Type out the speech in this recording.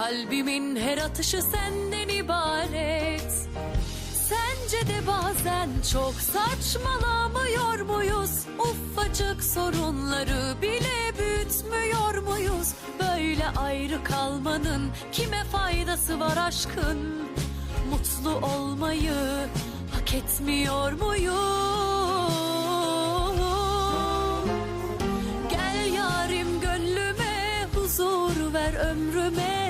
Kalbimin her atışı senden ibaret Sence de bazen çok saçmalamıyor muyuz? Ufacık sorunları bile büyütmüyor muyuz? Böyle ayrı kalmanın kime faydası var aşkın? Mutlu olmayı hak etmiyor muyum? Gel yarim gönlüme huzur ver ömrüme